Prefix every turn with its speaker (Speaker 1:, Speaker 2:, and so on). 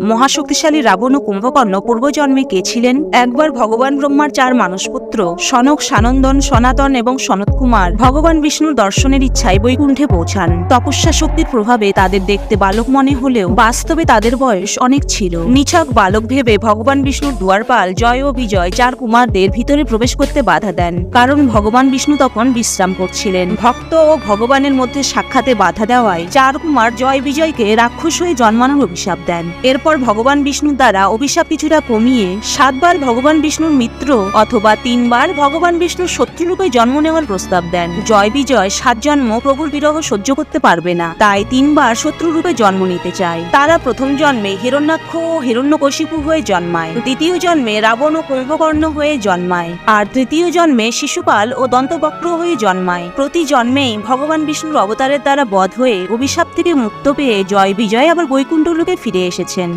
Speaker 1: মহাশক্তিশালী রাবণ ও কুম্ভকর্ণ পূর্বজন্মে কে ছিলেন? একবার ভগবান ব্রহ্মার চার মানসপুত্র, সনক সানন্দন, সনাতন এবং সনত কুমার, ভগবান বিষ্ণুর দর্শনের ইচ্ছায় বৈকুণ্ঠে পৌঁছান। তপস্যা শক্তির প্রভাবে তাদের দেখতে বালক মনে হলেও বাস্তবে তাদের বয়স অনেক ছিল। নিছক বালক ভেবে ভগবান বিষ্ণুর দুয়ারপাল জয় ও বিজয় চার কুমারদের ভিতরে প্রবেশ করতে বাধা দেন। কারণ ভগবান বিষ্ণু তখন বিশ্রাম করছিলেন। ভক্ত ও ভগবানের মধ্যে সাক্ষাতে বাধা দেওয়ায় চার কুমার জয় বিজয়কে রাক্ষস হয়ে জন্মানোর অভিশাপ দেন। এরপর ভগবান বিষ্ণুর দ্বারা অভিশাপ কিছুটা কমিয়ে সাতবার ভগবান বিষ্ণুর মিত্র অথবা তিনবার ভগবান বিষ্ণুর শত্রুরূপে জন্ম নেওয়ার প্রস্তাব দেন। জয় বিজয়, সাত জন্ম প্রভুর বিরহ সহ্য করতে পারবে না। তাই তিনবার শত্রুরূপে জন্ম নিতে চায়। তারা প্রথম জন্মে হিরণ্যাক্ষ ও হিরণ্যকশিপু হয়ে জন্মায়। দ্বিতীয় জন্মে রাবণ ও কুম্ভকর্ণ হয়ে জন্মায়। আর তৃতীয় জন্মে শিশুপাল ও দন্তবক্র হয়ে জন্মায়। প্রতি জন্মেই ভগবান বিষ্ণুর অবতারের দ্বারা বধ হয়ে অভিশাপ থেকে মুক্ত পেয়ে জয় বিজয় আবার বৈকুণ্ঠ লোকে ফিরে এসেছেন।